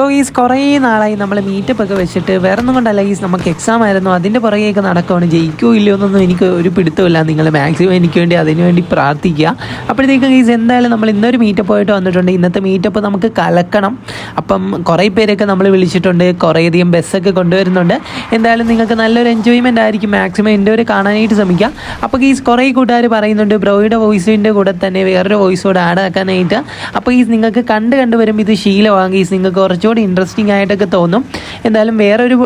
So is കുറേ നാളായി നമ്മൾ മീറ്റപ്പ് ഒക്കെ വെച്ചിട്ട് വേറെ ഒന്നും കൊണ്ടല്ല ഈസ് നമുക്ക് എക്സാം ആയിരുന്നു അതിന്റെ പുറകെയൊക്കെ നടക്കുവാണ്. ജയിക്കുമോ ഇല്ലയോ എന്നൊന്നും എനിക്ക് ഒരു പിടുത്തമില്ല നിങ്ങൾ മാക്സിമം എനിക്ക് വേണ്ടി അതിന് വേണ്ടി പ്രാർത്ഥിക്കുക. അപ്പോഴത്തേക്കും ഈസ് എന്തായാലും നമ്മൾ ഇന്നൊരു മീറ്റപ്പ് ആയിട്ട് വന്നിട്ടുണ്ട്. ഇന്നത്തെ മീറ്റപ്പ് നമുക്ക് കലക്കണം. അപ്പം കുറേ പേരൊക്കെ നമ്മൾ വിളിച്ചിട്ടുണ്ട്. കുറേയധികം ബസ്സൊക്കെ കൊണ്ടുവരുന്നുണ്ട്. എന്തായാലും നിങ്ങൾക്ക് നല്ലൊരു എൻജോയ്മെന്റ് ആയിരിക്കും. മാക്സിമം എന്റെ ഒരു കാണാനായിട്ട് ശ്രമിക്കുക. അപ്പോൾ ഈസ് കുറേ കൂട്ടുകാർ പറയുന്നുണ്ട് ബ്രോയുടെ വോയിസിന്റെ കൂടെ തന്നെ വേറൊരു വോയിസ് കൂടെ ആഡ് ആക്കാനായിട്ട്. അപ്പോൾ ഈസ് നിങ്ങൾക്ക് കണ്ട് കണ്ട് വരുമ്പോൾ ഇത് ശീലമാകും. ഈസ് നിങ്ങൾക്ക് കുറച്ചുകൂടി ഇൻട്രസ്റ്റിംഗ് ആയിട്ടൊക്കെ തോന്നും. എന്തായാലും വേറൊരു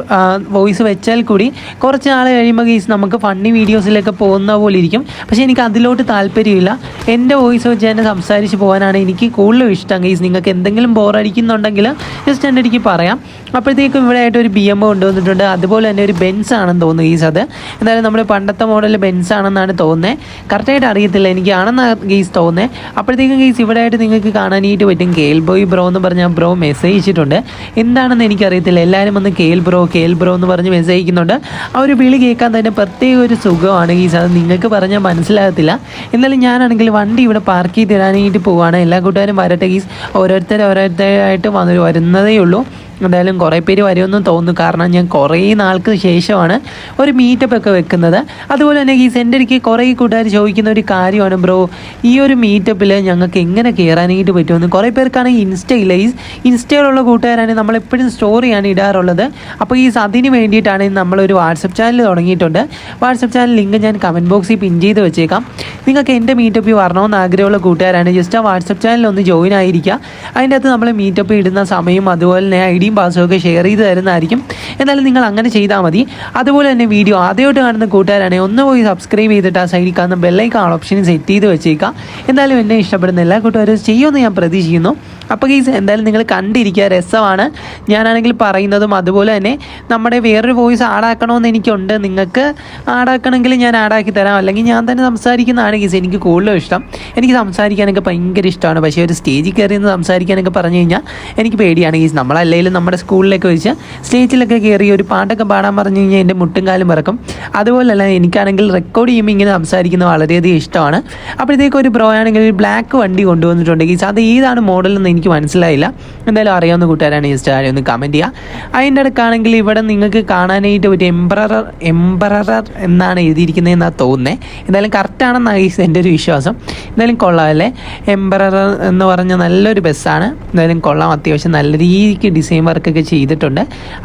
വോയിസ് വെച്ചാൽ കൂടി കുറച്ച് നാൾ കഴിയുമ്പോൾ ഗീസ് നമുക്ക് ഫണ്ണി വീഡിയോസിലൊക്കെ പോകുന്ന പോലെ ഇരിക്കും. പക്ഷേ എനിക്ക് അതിലോട്ട് താല്പര്യമില്ല. എന്റെ വോയിസ് വെച്ച് തന്നെ സംസാരിച്ച് പോകാനാണ് എനിക്ക് കൂടുതലും ഇഷ്ടം ഗീസ് നിങ്ങൾക്ക് എന്തെങ്കിലും ബോറടിക്കുന്നുണ്ടെങ്കിൽ ജസ്റ്റ് എന്റെ അടിക്ക് പറയാം. അപ്പോഴത്തേക്കും ഇവിടെ ആയിട്ട് ഒരു ബി എം കൊണ്ടുവന്നിട്ടുണ്ട്. അതുപോലെ തന്നെ ഒരു ബെൻസ് ആണെന്ന് തോന്നുന്നു ഗീസ് അത്. എന്തായാലും നമ്മുടെ പണ്ടത്തെ മോഡൽ ബെൻസ് ആണെന്നാണ് തോന്നുന്നത് കറക്റ്റായിട്ട് അറിയത്തില്ല എനിക്കാണെന്ന് ഗീസ് തോന്നുന്നത് അപ്പോഴത്തേക്കും ഗീസ് ഇവിടെ ആയിട്ട് നിങ്ങൾക്ക് കാണാനായിട്ട് പറ്റും. കേൽ ബോയ് ബ്രോ എന്ന് പറഞ്ഞാൽ ബ്രോ മെസ്സേജ് അയച്ചിട്ടുണ്ട് എന്താണെന്ന് എനിക്കറിയത്തില്ല. എല്ലാവരും ഒന്ന് കേൽ ബ്രോ കേൽ ബ്രോ എന്ന് പറഞ്ഞ് മെസ്സേജ് അയക്കുന്നുണ്ട് ആ ഒരു വിളി കേൾക്കാൻ തന്നെ പ്രത്യേക ഒരു സുഖമാണ് ഈ അത് നിങ്ങൾക്ക് പറഞ്ഞാൽ മനസ്സിലാകത്തില്ല. എന്നാലും ഞാനാണെങ്കിൽ വണ്ടി ഇവിടെ പാർക്ക് ചെയ്ത് തരാനായിട്ട് പോവുകയാണ് എല്ലാ കൂട്ടുകാരും വരട്ടെ ഗീസ്. ഓരോരുത്തർ ഓരോരുത്തരായിട്ട് വന്ന് വരുന്നതേ ഉള്ളൂ. എന്തായാലും കുറേ പേര് വരുമെന്ന് തോന്നുന്നു. കാരണം ഞാൻ കുറേ നാൾക്ക് ശേഷമാണ് ഒരു മീറ്റപ്പ് ഒക്കെ വെക്കുന്നത്. അതുപോലെ തന്നെ ഈ സെന്ററിക്ക് കുറേ കൂട്ടുകാർ ചോദിക്കുന്ന ഒരു കാര്യമാണ് ബ്രോ ഈ ഒരു മീറ്റപ്പിൽ ഞങ്ങൾക്ക് എങ്ങനെ കയറാനായിട്ട് പറ്റുമെന്ന്? കുറേ പേർക്കാണെങ്കിൽ ഇൻസ്റ്റ ഇല്ല? ഈ ഇൻസ്റ്റയിലുള്ള കൂട്ടുകാരാണെങ്കിൽ നമ്മളെപ്പോഴും സ്റ്റോറിയാണ് ഇടാറുള്ളത്. അപ്പോൾ ഈ അതിന് വേണ്ടിയിട്ടാണ് നമ്മളൊരു വാട്സപ്പ് ചാനൽ തുടങ്ങിയിട്ടുണ്ട്. വാട്സപ്പ് ചാനൽ ലിങ്ക് ഞാൻ കമന്റ് ബോക്സിൽ പിൻ ചെയ്ത് വെച്ചേക്കാം. നിങ്ങൾക്ക് എന്റെ മീറ്റപ്പിൽ വരണമെന്ന് ആഗ്രഹമുള്ള കൂട്ടുകാരാണ്. ജസ്റ്റ് ആ വാട്സപ്പ് ചാനലിൽ ഒന്ന് ജോയിൻ ആയിരിക്കുക. അതിന്റെ അകത്ത് നമ്മൾ മീറ്റപ്പ് ഇടുന്ന സമയം അതുപോലെ തന്നെ ഐ ഡിയും പാസ്വേഡും ഒക്കെ ഷെയർ ചെയ്ത് തരുന്നതായിരിക്കും. എന്നാലും നിങ്ങൾ അങ്ങനെ ചെയ്താൽ മതി. അതുപോലെ തന്നെ വീഡിയോ ആദ്യമായിട്ട് കാണുന്ന കൂട്ടുകാരാണെങ്കിൽ ഒന്ന് പോയി സബ്സ്ക്രൈബ് ചെയ്തിട്ട് ആ സൈഡിൽ കാണുന്ന ബെല്ലൈക്കാൻ ഓപ്ഷൻ സെറ്റ് ചെയ്ത് വെച്ചേക്കാം. എന്തായാലും എന്നെ ഇഷ്ടപ്പെടുന്ന എല്ലാ കൂട്ടുകാരും ചെയ്യുമെന്ന് ഞാൻ പ്രതീക്ഷിക്കുന്നു. അപ്പോൾ ഗീസ് എന്തായാലും നിങ്ങൾ കണ്ടിരിക്കുക. രസമാണ്. ഞാനാണെങ്കിൽ പറയുന്നതും അതുപോലെ തന്നെ നമ്മുടെ വേറൊരു വോയിസ് ആടാക്കണമെന്ന് എനിക്കുണ്ട്. നിങ്ങൾക്ക് ആടാക്കണമെങ്കിൽ ഞാൻ ആടാക്കി തരാം. അല്ലെങ്കിൽ ഞാൻ തന്നെ സംസാരിക്കുന്നതാണ് ഗീസ് എനിക്ക് കൂടുതലും ഇഷ്ടം. എനിക്ക് സംസാരിക്കാനൊക്കെ ഭയങ്കര ഇഷ്ടമാണ്. പക്ഷേ ഒരു സ്റ്റേജിൽ കയറി നിന്ന് സംസാരിക്കാനൊക്കെ പറഞ്ഞു കഴിഞ്ഞാൽ എനിക്ക് പേടിയാണ് ഗീസ് നമ്മളല്ലെങ്കിലും നമ്മുടെ സ്കൂളിലൊക്കെ വെച്ച് സ്റ്റേജിലൊക്കെ കയറി ഒരു പാട്ടൊക്കെ പാടാൻ പറഞ്ഞു കഴിഞ്ഞാൽ എന്റെ മുട്ടും കാലും മറക്കും അതുപോലല്ല എനിക്കാണെങ്കിൽ റെക്കോർഡ് ചെയ്യുമ്പോൾ ഇങ്ങനെ സംസാരിക്കുന്നത് വളരെയധികം ഇഷ്ടമാണ്. അപ്പോഴത്തേക്കും ഒരു ബ്രോ ആണെങ്കിൽ ഒരു ബ്ലാക്ക് വണ്ടി കൊണ്ടുവന്നിട്ടുണ്ട് ഗീസ് അത് ഏതാണ് മോഡൽ എന്ന് എനിക്ക് മനസ്സിലായില്ല. എന്തായാലും അറിയാവുന്ന കൂട്ടുകാരാണ് ഈ സ്റ്റാരി ഒന്ന് കമന്റ് ചെയ്യുക. അതിന്റെ അടുക്കാണെങ്കിൽ ഇവിടെ നിങ്ങൾക്ക് കാണാനായിട്ട് ഒരു എംബ്രറർ എംബ്രറർ എന്നാണ് എഴുതിയിരിക്കുന്നതെന്നാണ് തോന്നുന്നത് എന്തായാലും കറക്റ്റാണെന്നാണ് എന്റെ ഒരു വിശ്വാസം. എന്തായാലും കൊള്ളാം അല്ലേ? എംബ്രറർ എന്ന് പറഞ്ഞ നല്ലൊരു ബസ്സാണ് എന്തായാലും കൊള്ളാം. അത്യാവശ്യം നല്ല രീതിക്ക് ഡിസൈൻ വർക്കൊക്കെ ചെയ്തിട്ടുണ്ട്.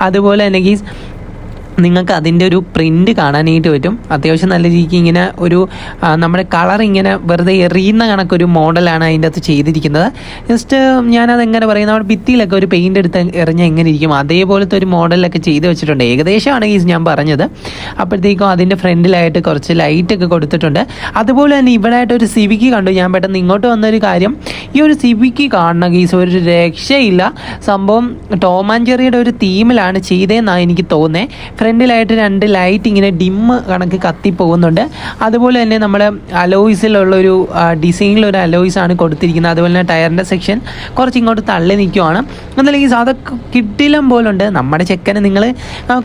അതുപോലെ തന്നെ നിങ്ങൾക്ക് അതിന്റെ ഒരു പ്രിന്റ് കാണാനായിട്ട് പറ്റും. അത്യാവശ്യം നല്ല രീതിക്ക് ഇങ്ങനെ ഒരു നമ്മുടെ കളർ ഇങ്ങനെ വെറുതെ എറിയുന്ന കണക്കൊരു മോഡലാണ് അതിന്റെ അകത്ത് ചെയ്തിരിക്കുന്നത്. ജസ്റ്റ് ഞാനത് എങ്ങനെ പറയുന്നത് നമ്മുടെ ഭിത്തിയിലൊക്കെ ഒരു പെയിന്റ് എടുത്ത് എറിഞ്ഞാൽ എങ്ങനെ ഇരിക്കും? അതേപോലത്തെ ഒരു മോഡലൊക്കെ ചെയ്ത് വെച്ചിട്ടുണ്ട്. ഏകദേശമാണ് ഈ ഞാൻ പറഞ്ഞത്. അപ്പോഴത്തേക്കും അതിന്റെ ഫ്രണ്ടിലായിട്ട് കുറച്ച് ലൈറ്റൊക്കെ കൊടുത്തിട്ടുണ്ട്. അതുപോലെ തന്നെ ഇവിടെ ആയിട്ട് ഒരു സിവിക്ക് കണ്ടു. ഞാൻ പെട്ടെന്ന് ഇങ്ങോട്ട് വന്നൊരു കാര്യം. ഈ ഒരു സിവിക്ക് കാണുന്ന ഗീസ് ഒരു രക്ഷയില്ല. സംഭവം ജെറിയുടെ ഒരു തീമിലാണ് ചെയ്തതെന്നാണ് എനിക്ക് തോന്നുന്നത് ഫ്രണ്ടിലായിട്ട് രണ്ട് ലൈറ്റ് ഇങ്ങനെ ഡിമ്മ് കണക്ക് കത്തിപ്പോകുന്നുണ്ട് അതുപോലെ തന്നെ നമ്മൾ അലോയ്സിലുള്ളൊരു ഡിസൈനിലൊരു അലോയ്സ് ആണ് കൊടുത്തിരിക്കുന്നത്. അതുപോലെ തന്നെ ടയറിന്റെ സെക്ഷൻ കുറച്ച് ഇങ്ങോട്ട് തള്ളി നിൽക്കുവാണ് എന്നല്ലെങ്കിൽ അതൊക്കെ കിട്ടിലും പോലുണ്ട്. നമ്മുടെ ചെക്കനെ നിങ്ങൾ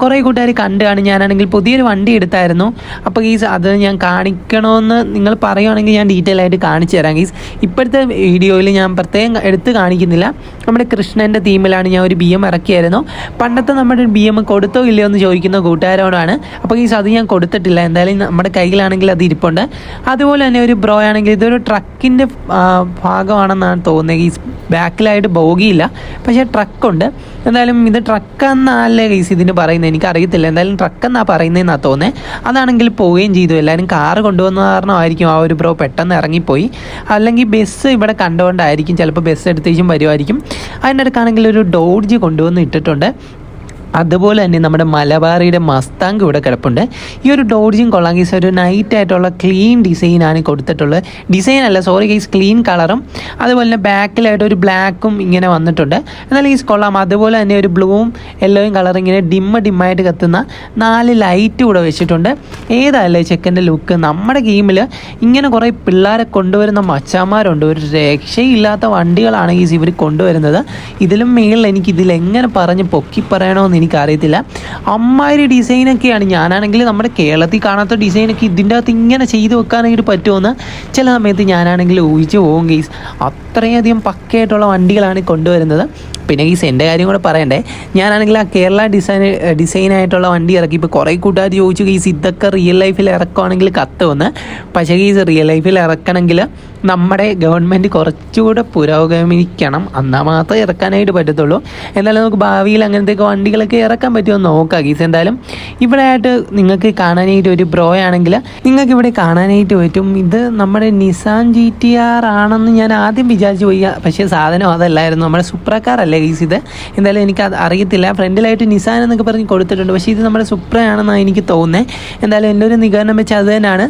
കുറേ കൂട്ടുകാർ കണ്ടുകാണ് ഞാനാണെങ്കിൽ പുതിയൊരു വണ്ടി എടുത്തായിരുന്നു. അപ്പോൾ ഈ അത് ഞാൻ കാണിക്കണമെന്ന് നിങ്ങൾ പറയുവാണെങ്കിൽ ഞാൻ ഡീറ്റെയിൽ ആയിട്ട് കാണിച്ചു തരാം ഗീസ് ഇപ്പോഴത്തെ വീഡിയോയിൽ ഞാൻ പ്രത്യേകം എടുത്ത് കാണിക്കുന്നില്ല. നമ്മുടെ കൃഷ്ണന്റെ തീമിലാണ് ഞാൻ ഒരു ബി എം ഇറക്കിയായിരുന്നു. പണ്ടത്തെ നമ്മുടെ ബി എം കൊടുത്തോ ഇല്ലയോ എന്ന് ചോദിക്കുന്ന കൂട്ടുകാരോടാണ്. അപ്പോൾ ഈ അത് ഞാൻ കൊടുത്തിട്ടില്ല. എന്തായാലും നമ്മുടെ കയ്യിലാണെങ്കിൽ അത് ഇരിപ്പുണ്ട്. അതുപോലെ തന്നെ ഒരു ബ്രോ ആണെങ്കിൽ ഇതൊരു ട്രക്കിന്റെ ഭാഗമാണെന്നാണ് തോന്നുന്നത്. ഈ ബാക്കിലായിട്ട് ബോഗിയില്ല. പക്ഷേ ട്രക്കുണ്ട്. എന്തായാലും ഇത് ട്രക്കെന്നല്ലേ ഗൈസ് ഇതിന് പറയുന്നത്? എനിക്ക് അറിയത്തില്ല എന്തായാലും ട്രക്കെന്നാണ് പറയുന്നതെന്നാണ് തോന്നുന്നത്. അതാണെങ്കിൽ പോവുകയും ചെയ്തു. എല്ലാവരും കാറ് കൊണ്ടുവന്ന കാരണമായിരിക്കും ആ ഒരു ബ്രോ പെട്ടെന്ന് ഇറങ്ങിപ്പോയി. അല്ലെങ്കിൽ ബസ് ഇവിടെ കണ്ടുകൊണ്ടായിരിക്കും. ചിലപ്പോൾ ബസ് എടുത്തേച്ചും വരുമായിരിക്കും അതിന്റെ അടുക്കാണെങ്കിൽ ഒരു ഡോഡ്ജ് കൊണ്ടുവന്ന് ഇട്ടിട്ടുണ്ട്. അതുപോലെ തന്നെ നമ്മുടെ മലബാറിയുടെ മസ്താങ്ക് ഇവിടെ കിടപ്പുണ്ട്. ഈ ഒരു ഡോഡ്ജിങ് കൊള്ളാം ഗീസ് ഒരു നൈറ്റ് ആയിട്ടുള്ള ക്ലീൻ ഡിസൈനാണ് കൊടുത്തിട്ടുള്ളത്. ഡിസൈൻ അല്ല സോറി ഗീസ് ക്ലീൻ കളറും അതുപോലെ തന്നെ ബാക്കിലായിട്ട് ഒരു ബ്ലാക്കും ഇങ്ങനെ വന്നിട്ടുണ്ട്. എന്നാൽ ഈ കൊള്ളാം. അതുപോലെ തന്നെ ഒരു ബ്ലൂവും യെല്ലോയും കളർ ഇങ്ങനെ ഡിമ്മ ഡിമ്മായിട്ട് കത്തുന്ന നാല് ലൈറ്റ് കൂടെ വെച്ചിട്ടുണ്ട്. ഏതല്ലേ ചെക്കന്റെ ലുക്ക് നമ്മുടെ ഗെയിമിൽ ഇങ്ങനെ കുറേ പിള്ളേരെ കൊണ്ടുവരുന്ന മച്ചാന്മാരുണ്ട്. ഒരു രക്ഷയില്ലാത്ത വണ്ടികളാണ് ഗീസ് ഇവർ കൊണ്ടുവരുന്നത്. ഇതിലും മേളിൽ എനിക്ക് ഇതിലെങ്ങനെ പറഞ്ഞ് പൊക്കി പറയണമെന്ന് എനിക്ക് അറിയത്തില്ല അമ്മാതിരി ഡിസൈനൊക്കെയാണ്. ഞാനാണെങ്കിൽ നമ്മുടെ കേരളത്തിൽ കാണാത്ത ഡിസൈനൊക്കെ ഇതിന്റെ അകത്ത് ഇങ്ങനെ ചെയ്ത് വെക്കാനായിട്ട് പറ്റുമെന്ന് ചില സമയത്ത് ഞാനാണെങ്കിൽ ഊഹിച്ച് പോകും ഗെയ്സ് അത്രയധികം പക്കയായിട്ടുള്ള വണ്ടികളാണ് കൊണ്ടുവരുന്നത്. പിന്നെ ഗീസ് എന്റെ കാര്യം കൂടെ പറയണ്ടേ. ഞാനാണെങ്കിൽ ആ കേരള ഡിസൈൻ ഡിസൈനായിട്ടുള്ള വണ്ടി ഇറക്കി. ഇപ്പോൾ കുറേ കൂട്ടുകാർ ചോദിച്ചു ഗീസ് ഇതൊക്കെ റിയൽ ലൈഫിൽ ഇറക്കുവാണെങ്കിൽ കത്ത് വന്ന്. പക്ഷേ ഗീസ് റിയൽ ലൈഫിൽ ഇറക്കണമെങ്കിൽ നമ്മുടെ ഗവൺമെന്റ് കുറച്ചുകൂടെ പുരോഗമിക്കണം. എന്നാൽ മാത്രമേ ഇറക്കാനായിട്ട് പറ്റത്തുള്ളൂ. എന്നാലും നമുക്ക് ഭാവിയിൽ അങ്ങനത്തെയൊക്കെ വണ്ടികളൊക്കെ ഇറക്കാൻ പറ്റുമോ നോക്കാം ഗീസ്. എന്തായാലും ഇവിടെ ആയിട്ട് നിങ്ങൾക്ക് കാണാനായിട്ട് ഒരു ബ്രോ ആണെങ്കിൽ നിങ്ങൾക്ക് ഇവിടെ കാണാനായിട്ട് പറ്റും. ഇത് നമ്മുടെ നിസാൻ ജി ടി ആർ ആണെന്ന് ഞാൻ ആദ്യം വിചാരിച്ചു പോയി. പക്ഷേ സാധനം അതല്ലായിരുന്നു. നമ്മുടെ സുപ്ര അല്ലേ ഗീസ് ഇത്? എന്തായാലും എനിക്ക് അത് അറിയത്തില്ല. ഫ്രണ്ടിലായിട്ട് നിസാൻ എന്നൊക്കെ പറഞ്ഞ് കൊടുത്തിട്ടുണ്ട്. പക്ഷേ ഇത് നമ്മുടെ സുപ്രയാണെന്നാണ് എനിക്ക് തോന്നുന്നത് എന്തായാലും എന്റെ ഒരു നിഗമനം വെച്ച് അത് തന്നെയാണ്.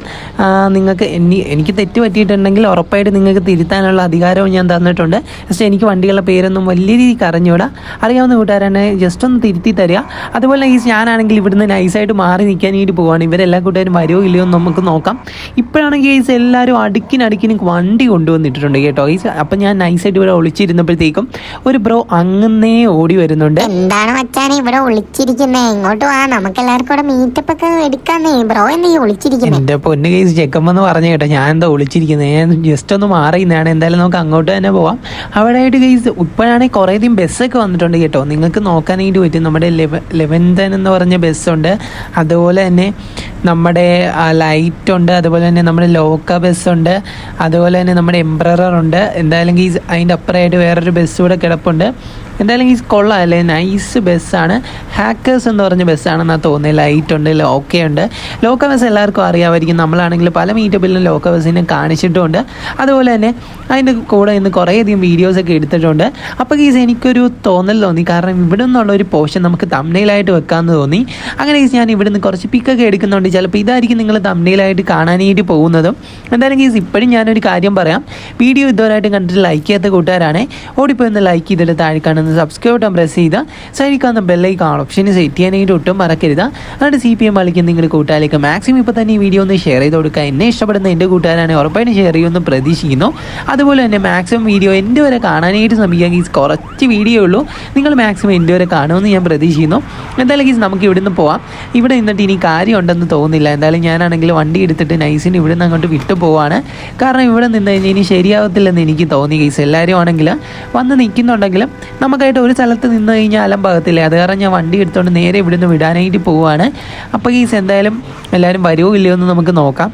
നിങ്ങൾക്ക് എനിക്ക് തെറ്റ് പറ്റിയിട്ടുണ്ടെങ്കിൽ ഉറപ്പായിട്ട് നിങ്ങൾക്ക് തിരുത്താനുള്ള അധികാരവും ഞാൻ തന്നിട്ടുണ്ട്. പക്ഷേ എനിക്ക് വണ്ടികളുടെ പേരൊന്നും വലിയ രീതിക്ക് അറിഞ്ഞൂടാ അറിയാവുന്ന കൂട്ടുകാരാണ് ജസ്റ്റ് ഒന്ന് തിരുത്തി തരിക. അതുപോലെ ഈ ഞാനാണെങ്കിൽ ഇവിടുന്ന് നൈസായിട്ട് മാറി നിൽക്കാനായിട്ട് പോവാണ്. ഇവരെല്ലാ കൂട്ടുകാരും വരുമോ ഇല്ലയോ എന്ന് നമുക്ക് നോക്കാം. ഇപ്പോഴാണെങ്കിൽ ഈസ് എല്ലാവരും അടുക്കിനടുക്കിന് വണ്ടി കൊണ്ടുവന്നിട്ടുണ്ട് കേട്ടോ. ഈസ് അപ്പം ഞാൻ നൈസായിട്ട് ഇവിടെ ഒളിച്ചിരുന്നപ്പോഴത്തേക്കും ഒരു ബ്രോ അങ്ങന്നേ ഓടി വരുന്നുണ്ട്. എന്താണ് മച്ചാനെ ഇവിടെ ഒളിച്ചിരിക്കുന്നേ? ഇങ്ങോട്ട് വാ. നമുക്ക് എല്ലാവർക്കും കൂടെ മീറ്റപ്പ് ഒക്കെ എടുക്കാന്നേ. ബ്രോ എന്താ ഈ ഒളിച്ചിരിക്കുന്നത് എന്റെ പൊന്നു കേസ് ചെക്കമ്മെന്ന് പറഞ്ഞു കേട്ടോ. ഞാൻ എന്താ ഒളിച്ചിരിക്കുന്നത് ജസ്റ്റ് ഒന്ന് മാറിയുന്നതാണ് എന്തായാലും നമുക്ക് അങ്ങോട്ട് തന്നെ പോവാം. അവിടെ ആയിട്ട് ഗൈസ് ഇപ്പോഴാണെങ്കിൽ കുറേ അധികം ബസ്സൊക്കെ വന്നിട്ടുണ്ട് കേട്ടോ. നിങ്ങൾക്ക് നോക്കാനായിട്ട് പറ്റും. നമ്മുടെ ലെവ ലെവൻതൻ എന്ന് പറഞ്ഞ ബസ്സുണ്ട് അതുപോലെ തന്നെ നമ്മുടെ ലൈറ്റ് ഉണ്ട്. അതുപോലെ തന്നെ നമ്മുടെ ലോക്ക ബസ്സുണ്ട് അതുപോലെ തന്നെ നമ്മുടെ എംബ്രറർ ഉണ്ട്. എന്തായാലും ഗൈസ് അതിന്റെ അപ്പുറമായിട്ട് വേറൊരു ബസ് കൂടെ കിടപ്പുണ്ട്. എന്തായാലും ഈ കൊള്ളാം അല്ലേ നൈസ് ബസ്സാണ് ഹാക്കേഴ്സ് എന്ന് പറഞ്ഞ ബസ്സാണെന്നാണ് തോന്നുന്നത് ലൈറ്റ് ഉണ്ട് ലോക്കേ ഉണ്ട്. ലോക്ക ബസ് എല്ലാവർക്കും അറിയാമായിരിക്കും. നമ്മളാണെങ്കിൽ പല മീറ്റപ്പിലും ലോക്ക ബസ്സിനെ കാണിച്ചിട്ടുമുണ്ട് അതുപോലെ തന്നെ അതിന്റെ കൂടെ ഇന്ന് കുറേയധികം വീഡിയോസൊക്കെ എടുത്തിട്ടുണ്ട്. അപ്പോൾ ഗീസ് എനിക്കൊരു തോന്നൽ തോന്നി. കാരണം ഇവിടെ നിന്നുള്ള ഒരു പോർഷൻ നമുക്ക് തമ്മിലായിട്ട് വെക്കാമെന്ന് തോന്നി. അങ്ങനെ ഗീസ് ഞാൻ ഇവിടെ നിന്ന് കുറച്ച് പിക്കൊക്കെ എടുക്കുന്നുണ്ട്. ചിലപ്പോൾ ഇതായിരിക്കും നിങ്ങൾ തമ്മിലായിട്ട് കാണാനായിട്ട് പോകുന്നതും. എന്തായാലും ഗീസ് ഇപ്പോഴും ഞാനൊരു കാര്യം പറയാം. വീഡിയോ ഇതുവരായിട്ടും കണ്ടിട്ട് ലൈക്ക് ചെയ്യാത്ത കൂട്ടുകാരാണ്. ഓടിപ്പോയി ഒന്ന് ലൈക്ക് ചെയ്തിട്ട് താഴെ കാണുന്ന സബ്സ്ക്രൈബ് ബട്ടൺ പ്രസ് ചെയ്ത സൈഡിൽ കാണുന്ന ബെല്ലൈക്കാണ് ഓപ്ഷന് സെറ്റ് ചെയ്യാനായിട്ട് ഒട്ടും മറക്കരുത്. അതുകൊണ്ട് സി പി എം കളിക്കുന്ന നിങ്ങളുടെ കൂട്ടുകാരിലേക്ക് മാക്സിമം ഇപ്പോൾ തന്നെ ഈ വീഡിയോ ഒന്ന് ഷെയർ ചെയ്ത് കൊടുക്കുക. എന്നെ ഇഷ്ടപ്പെടുന്ന എന്റെ കൂട്ടുകാരാണ് ഉറപ്പായിട്ടും ഷെയർ ചെയ്യുമെന്ന് പ്രതീക്ഷിക്കുന്നു. അതുപോലെ തന്നെ മാക്സിമം വീഡിയോ എന്റെ വരെ കാണാനായിട്ട് ശ്രമിക്കുക ഗീസ് കുറച്ച് വീഡിയോ ഉള്ളൂ. നിങ്ങൾ മാക്സിമം എന്റെ വരെ കാണുമെന്ന് ഞാൻ പ്രതീക്ഷിക്കുന്നു. എന്തായാലും ഗീസ് നമുക്ക് ഇവിടുന്ന് പോവാം. ഇവിടെ നിന്നിട്ട് ഇനി കാര്യം ഉണ്ടെന്ന് തോന്നുന്നില്ല. എന്തായാലും ഞാനാണെങ്കിൽ വണ്ടി എടുത്തിട്ട് നൈസിന് ഇവിടുന്ന് അങ്ങോട്ട് വിട്ടു പോവാണ്. കാരണം ഇവിടെ നിന്ന് കഴിഞ്ഞാൽ ഇനി ശരിയാവത്തില്ലെന്ന് എനിക്ക് തോന്നി ഗീസ് എല്ലാവരും ആണെങ്കിൽ വന്ന് നിൽക്കുന്നുണ്ടെങ്കിലും നമുക്കായിട്ട് ഒരു സ്ഥലത്ത് നിന്ന് കഴിഞ്ഞാൽ അലമ്പാകത്തില്ല അത് കാരണം ഞാൻ വണ്ടി എടുത്തുകൊണ്ട് നേരെ ഇവിടുന്ന് വിടാനായിട്ട് പോവുകയാണ് അപ്പോൾ ഈസ് എന്തായാലും എല്ലാവരും വരുമോ ഇല്ലയോ എന്ന് നമുക്ക് നോക്കാം.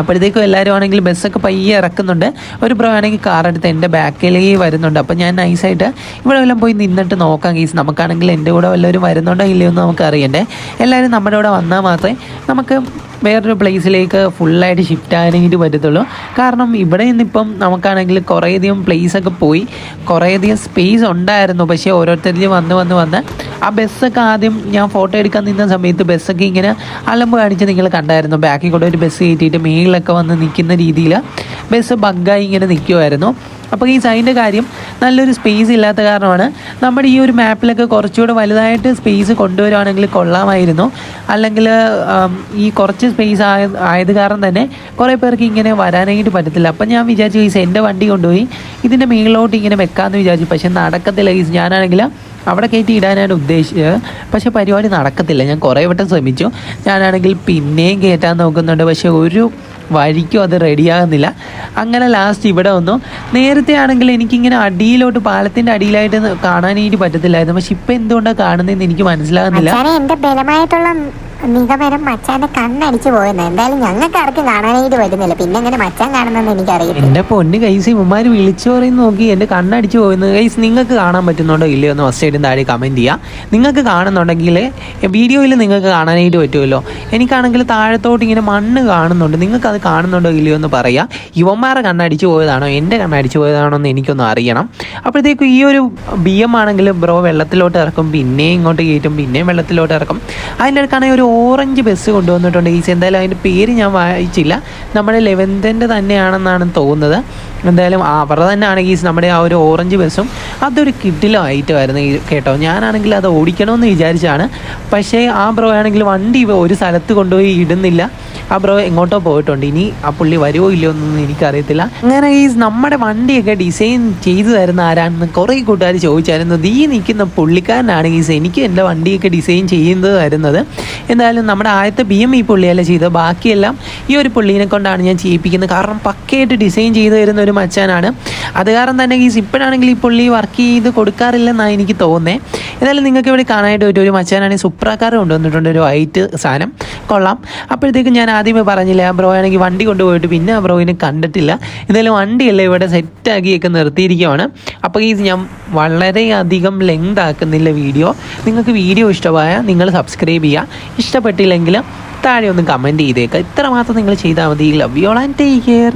അപ്പോഴത്തേക്കും എല്ലാവരും ആണെങ്കിൽ ബസ്സൊക്കെ പയ്യെ ഇറക്കുന്നുണ്ട്. ഒരു ബ്രോ ആണെങ്കിൽ കാർ എടുത്ത് എന്റെ ബാക്കിലേക്ക് വരുന്നുണ്ട്. അപ്പോൾ ഞാൻ നൈസായിട്ട് ഇവിടെ വല്ലതും പോയി നിന്നിട്ട് നോക്കാം ഗീസ്. നമുക്കാണെങ്കിൽ എന്റെ കൂടെ വല്ലവരും വരുന്നുണ്ടോ ഇല്ലയോ എന്ന് നമുക്ക് അറിയണ്ടേ. എല്ലാവരും നമ്മുടെ കൂടെ വന്നാൽ മാത്രമേ നമുക്ക് വേറൊരു പ്ലേസിലേക്ക് ഫുള്ളായിട്ട് ഷിഫ്റ്റ് ആകാനായിട്ട് പറ്റത്തുള്ളൂ. കാരണം ഇവിടെ നിന്നിപ്പം നമുക്കാണെങ്കിൽ കുറേയധികം പ്ലേസൊക്കെ പോയി. കുറേയധികം സ്പേസ് ഉണ്ടായിരുന്നു. പക്ഷേ ഓരോരുത്തരും വന്ന് വന്ന് വന്ന് ആ ബസ്സൊക്കെ ആദ്യം ഞാൻ ഫോട്ടോ എടുക്കാൻ നിന്ന സമയത്ത് ബസ്സൊക്കെ ഇങ്ങനെ അലമ്പ് കാണിച്ച് നിങ്ങൾ കണ്ടായിരുന്നു. ബാക്കിൽ കൂടെ ഒരു ബസ് കയറ്റിയിട്ട് മേളിലൊക്കെ വന്ന് നിൽക്കുന്ന രീതിയിൽ ബസ് ബഗ്ഗായി ഇങ്ങനെ നിൽക്കുമായിരുന്നു അപ്പോൾ ഈ സൈന്റെ കാര്യം നല്ലൊരു സ്പേസ് ഇല്ലാത്ത കാരണമാണ്. നമ്മുടെ ഈ ഒരു മാപ്പിലൊക്കെ കുറച്ചുകൂടെ വലുതായിട്ട് സ്പേസ് കൊണ്ടുവരുവാണെങ്കിൽ കൊള്ളാമായിരുന്നു. അല്ലെങ്കിൽ ഈ കുറച്ച് സ്പേസ് ആയ ആയത് കാരണം തന്നെ കുറേ പേർക്ക് ഇങ്ങനെ വരാനായിട്ട് പറ്റത്തില്ല. അപ്പം ഞാൻ വിചാരിച്ചു ഈ എന്റെ വണ്ടി കൊണ്ടുപോയി ഇതിന്റെ മേളിലോട്ട് ഇങ്ങനെ വെക്കാമെന്ന് വിചാരിച്ചു. പക്ഷേ നടക്കത്തില്ല ഈ ഞാനാണെങ്കിൽ അവിടെ കയറ്റി ഇടാനാണ് ഉദ്ദേശിച്ചത്. പക്ഷേ പരിപാടി നടക്കത്തില്ല. ഞാൻ കുറേ വട്ടം ശ്രമിച്ചു. ഞാനാണെങ്കിൽ പിന്നെയും കയറ്റാൻ നോക്കുന്നുണ്ട്. പക്ഷേ ഒരു വഴിക്കും അത് റെഡിയാകുന്നില്ല അങ്ങനെ ലാസ്റ്റ് ഇവിടെ വന്നു. നേരത്തെ ആണെങ്കിൽ എനിക്കിങ്ങനെ അടിയിലോട്ട് പാലത്തിന്റെ അടിയിലായിട്ട് കാണാനായിട്ട് പറ്റത്തില്ലായിരുന്നു. പക്ഷെ ഇപ്പം എന്തുകൊണ്ടാണ് കാണുന്നതെന്ന് എനിക്ക് മനസ്സിലാകുന്നില്ല. നിഗമനം മച്ചാന്റെ കണ്ണടിച്ചു പോയെന്ന്. എന്തായാലും ഞങ്ങൾക്ക് ആർക്കും കാണാനായിട്ട് പറ്റുന്നില്ല. പിന്നെ എങ്ങനെ മച്ചാൻ കാണുന്നെന്ന് എനിക്കറിയില്ല എന്റെ പൊന്ന് കൈസ് ഇവന്മാർ വിളിച്ചു പറയുന്ന നോക്കി എന്റെ കണ്ണടിച്ചു പോയെന്ന്. കൈസ് നിങ്ങൾക്ക് കാണാൻ പറ്റുന്നുണ്ടോ ഇല്ലയോ എന്ന് ഫസ്റ്റ് ആയിട്ട് താഴെ കമന്റ് ചെയ്യുക നിങ്ങൾക്ക് കാണുന്നുണ്ടെങ്കിൽ വീഡിയോയിൽ നിങ്ങൾക്ക് കാണാനായിട്ട് പറ്റുമല്ലോ. എനിക്കാണെങ്കിൽ താഴത്തോട്ട് ഇങ്ങനെ മണ്ണ് കാണുന്നുണ്ട്. നിങ്ങൾക്ക് അത് കാണുന്നുണ്ടോ ഇല്ലയോ എന്ന് പറയാം. ഇവന്മാരെ കണ്ണടിച്ചു പോയതാണോ? എന്റെ കണ്ണടിച്ചു പോയതാണോ എന്ന് എനിക്കൊന്ന് അറിയണം. അപ്പോഴത്തേക്കും ഈ ഒരു ബി എം ആണെങ്കിൽ ബ്രോ വെള്ളത്തിലോട്ട് ഇറക്കും പിന്നെയും ഇങ്ങോട്ട് കയറ്റും പിന്നെയും വെള്ളത്തിലോട്ട് ഇറക്കും. അതിന്റെ ഇടയ്ക്കാണെങ്കിൽ ഒരു ഓറഞ്ച് ബസ് കൊണ്ടുവന്നിട്ടുണ്ട്. ഈ എന്തായാലും അതിന്റെ പേര് ഞാൻ വായിച്ചില്ല. നമ്മുടെ ലെവൻത്തിന്റെ തന്നെയാണെന്നാണ് തോന്നുന്നത്. എന്തായാലും അവരുടെ തന്നെ ആണെങ്കിൽ നമ്മുടെ ആ ഒരു ഓറഞ്ച് ബസ്സും അതൊരു കിട്ടിലോ ആയിട്ട് ഈ കേട്ടോ. ഞാനാണെങ്കിൽ അത് ഓടിക്കണമെന്ന് വിചാരിച്ചാണ്. പക്ഷേ ആ ബ്രോ ആണെങ്കിൽ വണ്ടി ഒരു സ്ഥലത്ത് കൊണ്ടുപോയി ഇടുന്നില്ല. ആ ബ്രോ എങ്ങോട്ടോ പോയിട്ടുണ്ട്. ഇനി ആ പുള്ളി വരുമോ ഇല്ലയോ എന്നൊന്നും എനിക്കറിയത്തില്ല. അങ്ങനെ ഈ നമ്മുടെ വണ്ടിയൊക്കെ ഡിസൈൻ ചെയ്തു തരുന്ന ആരാണെന്ന് കുറേ കൂട്ടുകാർ ചോദിച്ചായിരുന്നു. ഈ നിൽക്കുന്ന പുള്ളിക്കാരനാണ് ഈ എനിക്ക് എന്റെ വണ്ടിയൊക്കെ ഡിസൈൻ ചെയ്യുന്നത് തരുന്നത്. എന്തായാലും നമ്മുടെ ആദ്യത്തെ ബി എം ഈ പുള്ളിയല്ല ചെയ്തത്. ബാക്കിയെല്ലാം ഈ ഒരു പുള്ളീനെ കൊണ്ടാണ് ഞാൻ ചെയ്യിപ്പിക്കുന്നത്. കാരണം പക്കയായിട്ട് ഡിസൈൻ ചെയ്തു തരുന്ന ഒരു മച്ചാനാണ്. അത് കാരണം തന്നെ ഗീസ് ഇപ്പോഴാണെങ്കിൽ ഈ പുള്ളി വർക്ക് ചെയ്ത് കൊടുക്കാറില്ലെന്നാണ് എനിക്ക് തോന്നുന്നത് എന്നാലും നിങ്ങൾക്ക് ഇവിടെ കാണാനായിട്ട് ഒരു ഒരു മച്ചാനാണെങ്കിൽ സുപ്രാക്കാർ കൊണ്ടുവന്നിട്ടുണ്ട് ഒരു വൈറ്റ് സാധനം. കൊള്ളാം. അപ്പോഴത്തേക്കും ഞാൻ ആദ്യമേ പറഞ്ഞില്ല ആ ബ്രോ ആണെങ്കിൽ വണ്ടി കൊണ്ടുപോയിട്ട് പിന്നെ ആ ബ്രോയിനെ കണ്ടിട്ടില്ല. എന്തായാലും വണ്ടിയല്ലേ ഇവിടെ സെറ്റാക്കിയൊക്കെ നിർത്തിയിരിക്കുകയാണ് അപ്പോൾ ഈ ഞാൻ വളരെയധികം ലെങ്ത് ആക്കുന്നില്ല വീഡിയോ. നിങ്ങൾക്ക് വീഡിയോ ഇഷ്ടമായാൽ നിങ്ങൾ സബ്സ്ക്രൈബ് ചെയ്യുക ഇഷ്ടപ്പെട്ടില്ലെങ്കിൽ താഴെ ഒന്ന് കമന്റ് ചെയ്തേക്കുക ഇത്ര മാത്രം നിങ്ങൾ ചെയ്താൽ മതി. Love you and take care